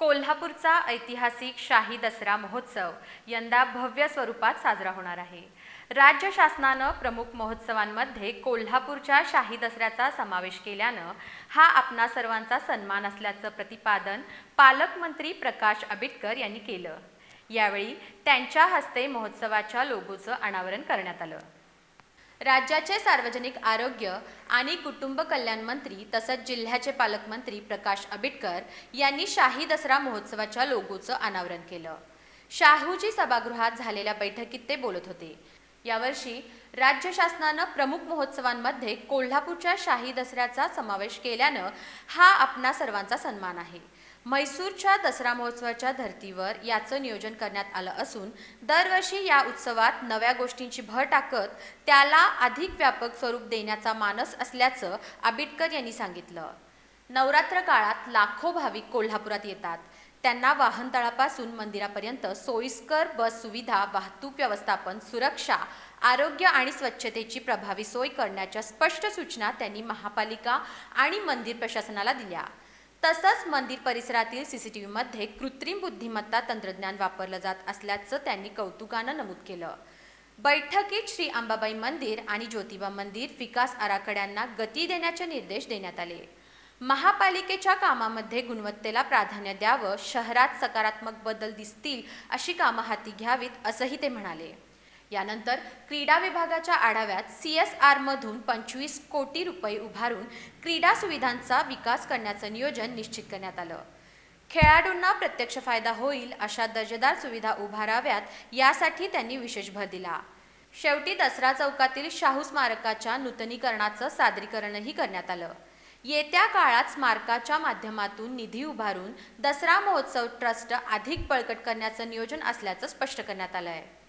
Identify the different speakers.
Speaker 1: कोल्हापूरचा ऐतिहासिक शाही दसरा महोत्सव यंदा भव्य स्वरूपात साजरा होणार आहे. राज्य शासनानं प्रमुख महोत्सवांमध्ये कोल्हापूरच्या शाही दसऱ्याचा समावेश केल्यानं हा आपणा सर्वांचा सन्मान असल्याचं प्रतिपादन पालकमंत्री प्रकाश आंबेडकर यांनी केलं. यावेळी त्यांच्या हस्ते महोत्सवाच्या लोगोचं अनावरण करण्यात आलं. राज्याचे सार्वजनिक आरोग्य आणि कुटुंब कल्याण मंत्री तसंच जिल्ह्याचे पालकमंत्री प्रकाश आंबेडकर यांनी शाही दसरा महोत्सवाच्या लोगोचं अनावरण केलं. शाहूजी सभागृहात झालेल्या बैठकीत ते बोलत होते. यावर्षी राज्य शासनानं प्रमुख महोत्सवांमध्ये कोल्हापूरच्या शाही दसऱ्याचा समावेश केल्यानं हा आपणा सर्वांचा सन्मान आहे. म्हैसूरच्या दसरा महोत्सवाच्या धर्तीवर याचं नियोजन करण्यात आलं असून दरवर्षी या उत्सवात नव्या गोष्टींची भर टाकत त्याला अधिक व्यापक स्वरूप देण्याचा मानस असल्याचं आबिटकर यांनी सांगितलं. नवरात्र काळात लाखो भाविक कोल्हापुरात येतात. त्यांना वाहनतळापासून मंदिरापर्यंत सोयीस्कर बस सुविधा वाहतूक व्यवस्थापन सुरक्षा आरोग्य आणि स्वच्छतेची प्रभावी सोय करण्याच्या स्पष्ट सूचना त्यांनी महापालिका आणि मंदिर प्रशासनाला दिल्या. तसंच मंदिर परिसरातील सी सी टी व्हीमध्ये कृत्रिम बुद्धिमत्ता तंत्रज्ञान वापरलं जात असल्याचं त्यांनी कौतुकानं नमूद केलं. बैठकीत श्री अंबाबाई मंदिर आणि ज्योतिबा मंदिर विकास आराखड्यांना गती देण्याचे निर्देश देण्यात आले. महापालिकेच्या कामामध्ये गुणवत्तेला प्राधान्य द्यावं शहरात सकारात्मक बदल दिसतील अशी कामं हाती घ्यावीत असंही ते म्हणाले. यानंतर क्रीडा विभागाच्या आढाव्यात सी एस आरमधून पंचवीस कोटी रुपये उभारून क्रीडा सुविधांचा विकास करण्याचं नियोजन निश्चित करण्यात आलं. खेळाडूंना प्रत्यक्ष फायदा होईल अशा दर्जेदार सुविधा उभाराव्यात यासाठी त्यांनी विशेष भर दिला. शेवटी दसरा चौकातील शाहू स्मारकाच्या नूतनीकरणाचं सादरीकरणही करण्यात आलं. येत्या काळात स्मारकाच्या माध्यमातून निधी उभारून दसरा महोत्सव ट्रस्ट अधिक बळकट करण्याचं नियोजन असल्याचं स्पष्ट करण्यात आलं आहे.